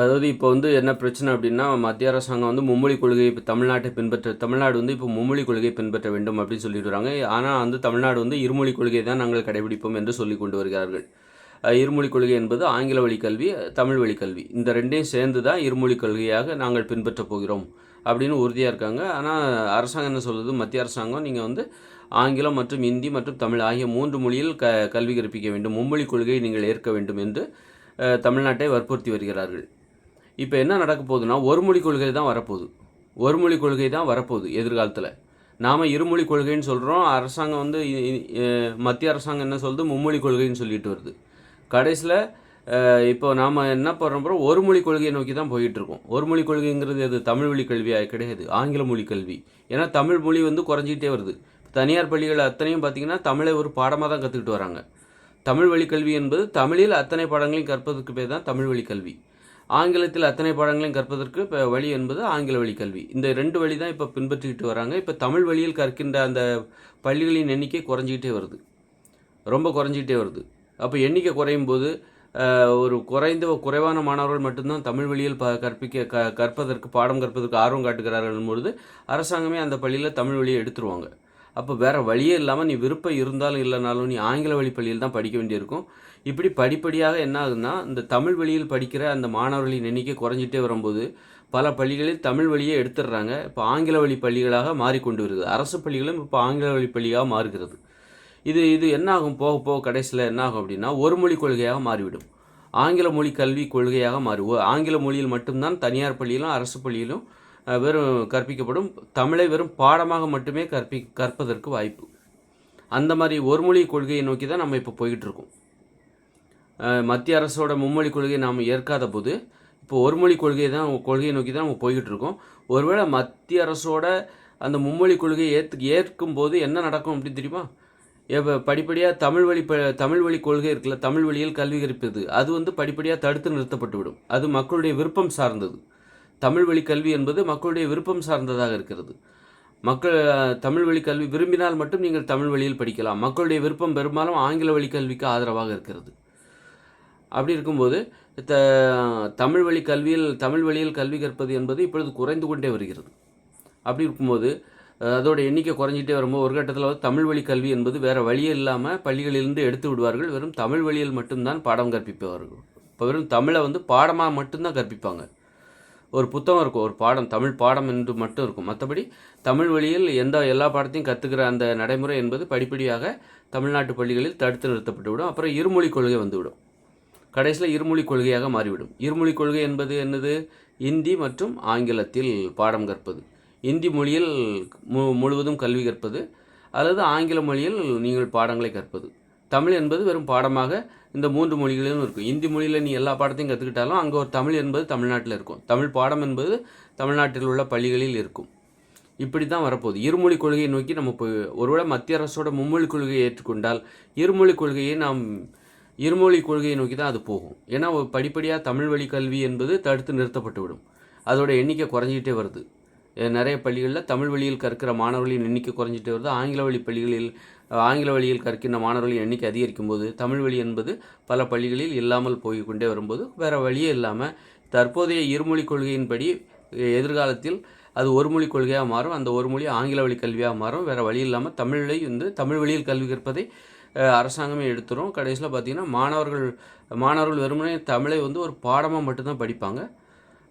அதாவது இப்போ வந்து என்ன பிரச்சனை அப்படின்னா மத்திய அரசாங்கம் வந்து மும்மொழி கொள்கையை இப்போ தமிழ்நாட்டை பின்பற்ற தமிழ்நாடு வந்து இப்போ மும்மொழி கொள்கையை பின்பற்ற வேண்டும் அப்படின்னு சொல்லிட்டு வராங்க ஆனால் வந்து தமிழ்நாடு வந்து இருமொழி கொள்கையை தான் நாங்கள் கடைபிடிப்போம் என்று சொல்லி கொண்டு வருகிறார்கள். இருமொழி கொள்கை என்பது ஆங்கில வழி கல்வி தமிழ் வழி கல்வி. இந்த ரெண்டையும் சேர்ந்து தான் இருமொழி கொள்கையாக நாங்கள் பின்பற்றப் போகிறோம் அப்படின்னு உறுதியாக இருக்காங்க. ஆனால் அரசாங்கம் என்ன சொல்லுது? மத்திய அரசாங்கம் நீங்கள் வந்து ஆங்கிலம் மற்றும் இந்தி மற்றும் தமிழ் ஆகிய மூன்று மொழியில் க கல்வி கற்பிக்க வேண்டும். மும்மொழி கொள்கையை நீங்கள் ஏற்க வேண்டும் என்று தமிழ்நாட்டை வற்புறுத்தி வருகிறார்கள். இப்போ என்ன நடக்க போகுதுன்னா ஒரு மொழி கொள்கை தான் வரப்போகுது. ஒரு மொழி கொள்கை தான் வரப்போகுது எதிர்காலத்தில். நாம் இருமொழி கொள்கைன்னு சொல்கிறோம் அரசாங்கம் வந்து மத்திய அரசாங்கம் என்ன சொல்லுது? மும்மொழி கொள்கைன்னு சொல்லிட்டு வருது. கடைசியில் இப்போ நாம் என்ன பண்ணுறோம் ஒரு மொழி கொள்கையை நோக்கி தான் போயிட்டுருக்கோம். ஒரு மொழி கொள்கைங்கிறது அது தமிழ் வழி கல்வியாக கிடையாது. ஆங்கில மொழி கல்வி. ஏன்னா தமிழ் மொழி வந்து குறைஞ்சிக்கிட்டே வருது. தனியார் பள்ளிகள் அத்தனையும் பார்த்தீங்கன்னா தமிழை ஒரு பாடமாக தான் கற்றுக்கிட்டு வராங்க. தமிழ் வழி கல்வி என்பது தமிழில் அத்தனை பாடங்களையும் கற்பதற்கு பேர் தான் தமிழ் வழி கல்வி. ஆங்கிலத்தில் அத்தனை பாடங்களையும் கற்பதற்கு இப்போ வழி என்பது ஆங்கில வழி கல்வி. இந்த ரெண்டு வழி தான் இப்போ பின்பற்றிக்கிட்டு வராங்க. இப்போ தமிழ் வழியில் கற்கின்ற அந்த பள்ளிகளின் எண்ணிக்கை குறைஞ்சிக்கிட்டே வருது. ரொம்ப குறைஞ்சிக்கிட்டே வருது. அப்போ எண்ணிக்கை குறையும் போது ஒரு குறைந்த குறைவான மாணவர்கள் மட்டும்தான் தமிழ் வழியில் ப கற்பிக்க க கற்பதற்கு பாடம் கற்பதற்கு ஆர்வம் காட்டுகிறார்கள் பொழுது அரசாங்கமே அந்த பள்ளியில் தமிழ் வழியை எடுத்துருவாங்க. அப்போ வேறு வழியே இல்லாமல் நீ விருப்பம் இருந்தாலும் இல்லைனாலும் நீ ஆங்கில வழி பள்ளியில் தான் படிக்க வேண்டியிருக்கும். இப்படி படிப்படியாக என்ன ஆகுதுன்னா இந்த தமிழ் வழியில் படிக்கிற அந்த மாணவர்களின் எண்ணிக்கை குறைஞ்சிட்டே வரும்போது பல பள்ளிகளில் தமிழ் வழியை எடுத்துடுறாங்க. இப்போ ஆங்கில வழி பள்ளிகளாக மாறிக்கொண்டு வருகிறது அரசு பள்ளிகளும் இப்போ ஆங்கில வழி பள்ளியாக மாறுகிறது. இது இது என்ன ஆகும்? போக போக கடைசியில் என்ன ஆகும் அப்படின்னா ஒரு மொழி கொள்கையாக மாறிவிடும். ஆங்கில மொழி கல்வி கொள்கையாக மாறி ஆங்கில மொழியில் மட்டும்தான் தனியார் பள்ளியிலும் அரசு பள்ளியிலும் வெறும் கற்பிக்கப்படும். தமிழை வெறும் பாடமாக மட்டுமே கற்பி கற்பதற்கு வாய்ப்பு. அந்த மாதிரி ஒரு மொழி கொள்கையை நோக்கி தான் நம்ம இப்போ போய்கிட்டு இருக்கோம். மத்திய அரசோட மும்மொழி கொள்கையை நாம் ஏற்காத போது இப்போ ஒரு மொழி கொள்கையை தான் கொள்கையை நோக்கி தான் நம்ம போய்கிட்டு இருக்கோம். ஒருவேளை மத்திய அரசோட அந்த மும்மொழி கொள்கையை ஏற்று ஏற்கும் போது என்ன நடக்கும் அப்படின்னு தெரியுமா? இப்போ படிப்படியாக தமிழ் வழி ப தமிழ் வழி கொள்கை இருக்குல்ல தமிழ் வழியில் கல்வி கற்பிப்பது அது வந்து படிப்படியாக தடுத்து நிறுத்தப்பட்டு விடும். அது மக்களுடைய விருப்பம் சார்ந்தது. தமிழ் வழி கல்வி என்பது மக்களுடைய விருப்பம் சார்ந்ததாக இருக்கிறது. மக்கள் தமிழ் வழி கல்வி விரும்பினால் மட்டும் நீங்கள் தமிழ் வழியில் படிக்கலாம். மக்களுடைய விருப்பம் பெரும்பாலும் ஆங்கில வழி கல்விக்கு ஆதரவாக இருக்கிறது. அப்படி இருக்கும்போது த தமிழ் வழி கல்வியில் தமிழ் வழியில் கல்வி கற்பது என்பது இப்பொழுது குறைந்து கொண்டே வருகிறது. அப்படி இருக்கும்போது அதோட எண்ணிக்கை குறைஞ்சிட்டே வரும்போது ஒரு கட்டத்தில் வந்து தமிழ் வழி கல்வி என்பது வேறு வழியே இல்லாமல் பள்ளிகளிலிருந்து எடுத்து விடுவார்கள். வெறும் தமிழ் வழியில் மட்டும்தான் பாடம் கற்பிப்பவர்கள். இப்போ வெறும் தமிழை வந்து பாடமாக மட்டும்தான் கற்பிப்பாங்க. ஒரு புத்தகம் இருக்கும் ஒரு பாடம் தமிழ் பாடம் என்று மட்டும் இருக்கும். மற்றபடி தமிழ் வழியில் எந்த எல்லா பாடத்தையும் கற்றுக்கிற அந்த நடைமுறை என்பது படிப்படியாக தமிழ்நாட்டு பள்ளிகளில் தடுத்து நிறுத்தப்பட்டுவிடும் அப்புறம் இருமொழி கொள்கை வந்துவிடும் கடைசியில் இருமொழி கொள்கையாக மாறிவிடும். இருமொழி கொள்கை என்பது என்னது? இந்தி மற்றும் ஆங்கிலத்தில் பாடம் கற்பது. இந்தி மொழியில் மு முழுவதும் கல்வி கற்பது. அல்லது ஆங்கில மொழியில் நீங்கள் பாடங்களை கற்பது. தமிழ் என்பது வெறும் பாடமாக இந்த மூன்று மொழிகளிலும் இருக்கும். இந்தி மொழியில் நீ எல்லா பாடத்தையும் கற்றுக்கிட்டாலும் அங்கே ஒரு தமிழ் என்பது தமிழ்நாட்டில் இருக்கும். தமிழ் பாடம் என்பது தமிழ்நாட்டில் உள்ள பள்ளிகளில் இருக்கும். இப்படி தான் வரப்போகுது. இருமொழி கொள்கையை நோக்கி நம்ம போய் ஒருவேளை மத்திய அரசோட மும்மொழி கொள்கையை ஏற்றுக்கொண்டால் இருமொழி கொள்கையை நாம் இருமொழி கொள்கையை நோக்கி தான் அது போகும். ஏன்னா ஒரு படிப்படியாக தமிழ் வழி கல்வி என்பது தடுத்து நிறுத்தப்பட்டுவிடும் அதோட எண்ணிக்கை குறைஞ்சிக்கிட்டே வருது. நிறைய பள்ளிகளில் தமிழ் வழியில் கற்கிற மாணவர்களின் எண்ணிக்கை குறைஞ்சிட்டே வருது. ஆங்கில வழி பள்ளிகளில் ஆங்கில வழியில் கற்கின்ற மாணவர்களின் எண்ணிக்கை அதிகரிக்கும் போது தமிழ் வழி என்பது பல பள்ளிகளில் இல்லாமல் போய்கொண்டே வரும்போது வேறு வழியே இல்லாமல் தற்போதைய இருமொழி கொள்கையின்படி எதிர்காலத்தில் அது ஒரு மொழி கொள்கையாக மாறும் அந்த ஒரு மொழி ஆங்கில வழி கல்வியாக மாறும். வேறு வழி இல்லாமல் தமிழை வந்து தமிழ் வழியில் கல்வி கற்பதை அரசாங்கமே எடுத்துரும். கடைசியில் பார்த்தீங்கன்னா மாணவர்கள் மாணவர்கள் வெறுமனே தமிழை வந்து ஒரு பாடமாக மட்டும்தான் படிப்பாங்க.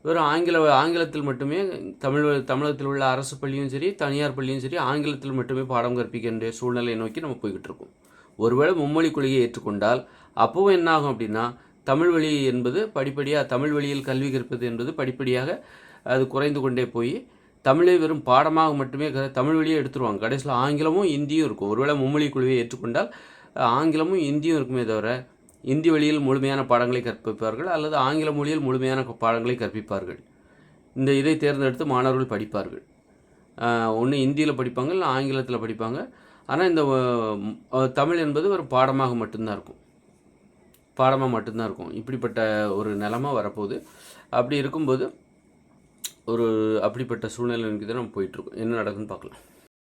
வெறும் ஆங்கில ஆங்கிலத்தில் மட்டுமே தமிழ் தமிழகத்தில் உள்ள அரசு பள்ளியும் சரி தனியார் பள்ளியும் சரி ஆங்கிலத்தில் மட்டுமே பாடம் கற்பிக்கின்ற சூழ்நிலையை நோக்கி நம்ம போய்கிட்டு இருக்கோம். ஒருவேளை மும்மொழி கொள்கையை ஏற்றுக்கொண்டால் அப்போவும் என்ன ஆகும் அப்படின்னா தமிழ் வழி என்பது படிப்படியாக தமிழ் வழியில் கல்வி கற்பது என்பது படிப்படியாக அது குறைந்து கொண்டே போய் தமிழை வெறும் பாடமாக மட்டுமே க- தமிழ் வழியே எடுத்துருவாங்க. கடைசியில் ஆங்கிலமும் இந்தியும் இருக்கும். ஒருவேளை மும்மொழி குழுவை ஏற்றுக்கொண்டால் ஆங்கிலமும் இந்தியும் இருக்குமே தவிர இந்தி வழியில் முழுமையான பாடங்களை கற்பிப்பார்கள் அல்லது ஆங்கில மொழியில் முழுமையான பாடங்களை கற்பிப்பார்கள். இந்த இதை தேர்ந்தெடுத்து மாணவர்கள் படிப்பார்கள். ஒன்று இந்தியில் படிப்பாங்க இல்லை ஆங்கிலத்தில் படிப்பாங்க. ஆனால் இந்த தமிழ் என்பது ஒரு பாடமாக மட்டும்தான் இருக்கும். பாடமாக மட்டும்தான் இருக்கும். இப்படிப்பட்ட ஒரு நிலமை வரப்போகுது. அப்படி இருக்கும்போது ஒரு அப்படிப்பட்ட சூழ்நிலை தான் நம்ம போயிட்டுருக்கோம் என்ன நடக்குதுன்னு பார்க்கலாம்.